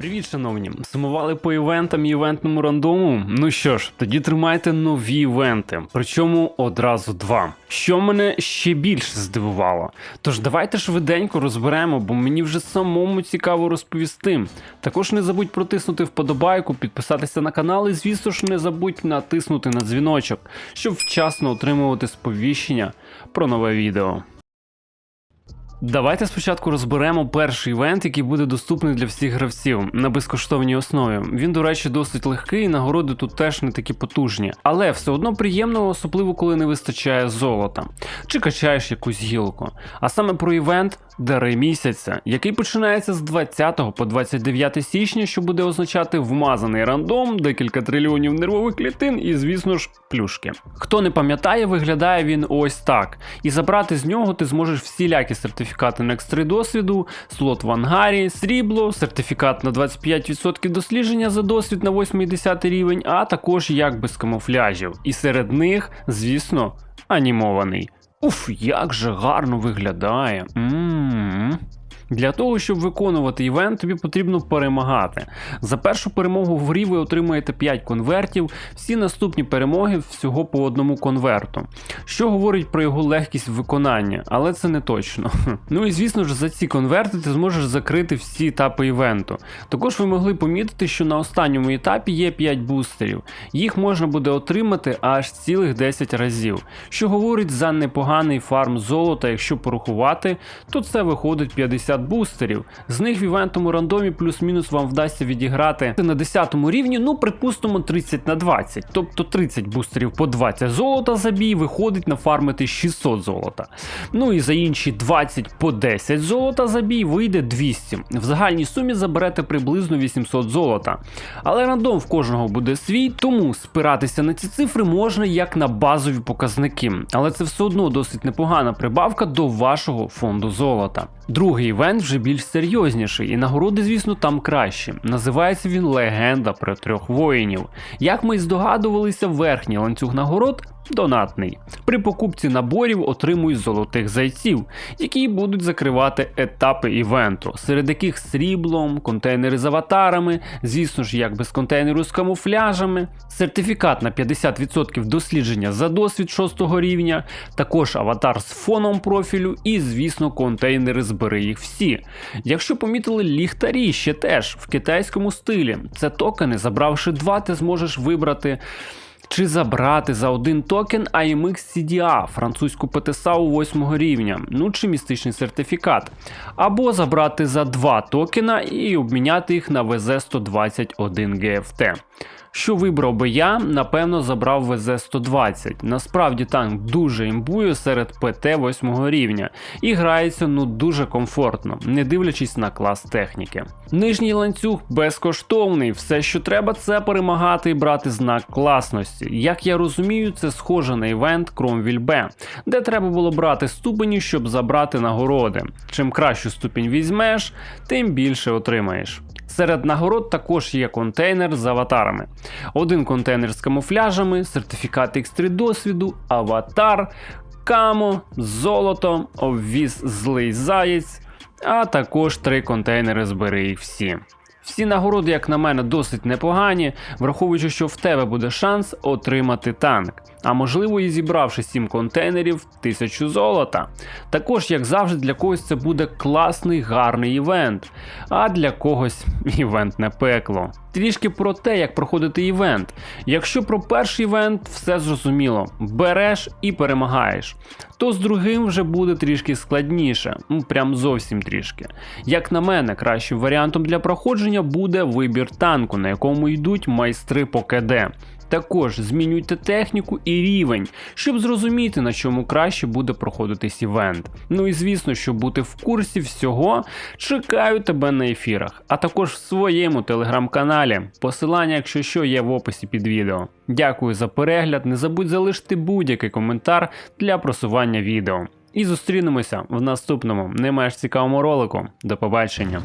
Привіт, шановні! Сумували по івентам і івентному рандому? Ну що ж, тоді тримайте нові івенти, причому одразу два. Що мене ще більше здивувало. Тож давайте швиденько розберемо, бо мені вже самому цікаво розповісти. Також не забудь протиснути вподобайку, підписатися на канал і, звісно ж, не забудь натиснути на дзвіночок, щоб вчасно отримувати сповіщення про нове відео. Давайте спочатку розберемо перший івент, який буде доступний для всіх гравців на безкоштовній основі. Він, до речі, досить легкий, і нагороди тут теж не такі потужні, але все одно приємно, особливо коли не вистачає золота чи качаєш якусь гілку. А саме про івент Дари місяця, який починається з 20 по 29 січня, що буде означати вмазаний рандом, декілька трильйонів нервових клітин і, звісно ж, плюшки. Хто не пам'ятає, виглядає він ось так. І забрати з нього ти зможеш всілякі сертифікати на екстри досвіду, слот в ангарі, срібло, сертифікат на 25% дослідження за досвід на 8 і 10 рівень, а також як без камуфляжів. І серед них, звісно, анімований. Уф, як же гарно виглядає. М-м-м. Для того, щоб виконувати івент, тобі потрібно перемагати. За першу перемогу в грі ви отримаєте 5 конвертів, всі наступні перемоги всього по одному конверту, що говорить про його легкість виконання, але це не точно. Ну і звісно ж, за ці конверти ти зможеш закрити всі етапи івенту. Також ви могли помітити, що на останньому етапі є 5 бустерів. Їх можна буде отримати аж цілих 10 разів, що говорить за непоганий фарм золота, якщо порахувати, то це виходить 50 бустерів. З них в івентому рандомі плюс-мінус вам вдасться відіграти на 10 рівні, ну припустимо 30 на 20. Тобто 30 бустерів по 20 золота за бій виходить нафармити 600 золота. Ну і за інші 20 по 10 золота за бій вийде 200. В загальній сумі заберете приблизно 800 золота. Але рандом в кожного буде свій, тому спиратися на ці цифри можна як на базові показники, але це все одно досить непогана прибавка до вашого фонду золота. Другий івент вже більш серйозніший, і нагороди, звісно, там кращі. Називається він Легенда про трьох воїнів. Як ми й здогадувалися, верхній ланцюг нагород донатний. При покупці наборів отримують золотих зайців, які будуть закривати етапи івенту, серед яких сріблом, контейнери з аватарами, звісно ж, як без контейнеру з камуфляжами, сертифікат на 50% дослідження за досвід 6 рівня, також аватар з фоном профілю і, звісно, контейнери збери їх всі. Якщо помітили ліхтарі ще теж в китайському стилі, це токени, забравши два, ти зможеш вибрати. Чи забрати за один токен AMX CDA, французьку ПТСА у 8 рівня, ну чи містичний сертифікат, або забрати за два токена і обміняти їх на VZ121 GFT. Що вибрав би я, напевно, забрав ВЗ-120. Насправді танк дуже імбує серед ПТ 8 рівня і грається ну дуже комфортно, не дивлячись на клас техніки. Нижній ланцюг безкоштовний, все, що треба, це перемагати і брати знак класності. Як я розумію, це схоже на івент Кромвіль Б, де треба було брати ступені, щоб забрати нагороди. Чим кращу ступінь візьмеш, тим більше отримаєш. Серед нагород також є контейнер з аватарами. Один контейнер з камуфляжами, сертифікат X3 досвіду, аватар, камо, золото, обвіз злий заєць, а також три контейнери збери їх всі. Всі нагороди, як на мене, досить непогані, враховуючи, що в тебе буде шанс отримати танк, а можливо і зібравши 7 контейнерів, 1000 золота. Також, як завжди, для когось це буде класний гарний івент, а для когось івентне пекло. Трішки про те, як проходити івент. Якщо про перший івент все зрозуміло, береш і перемагаєш, то з другим вже буде трішки складніше, ну прям зовсім трішки. Як на мене, кращим варіантом для проходження буде вибір танку, на якому йдуть майстри по КД. Також змінюйте техніку і рівень, щоб зрозуміти, на чому краще буде проходитись івент. Ну і звісно, щоб бути в курсі всього, чекаю тебе на ефірах, а також в своєму телеграм-каналі. Посилання, якщо що, є в описі під відео. Дякую за перегляд, не забудь залишити будь-який коментар для просування відео. І зустрінемося в наступному не менш цікавому ролику. До побачення.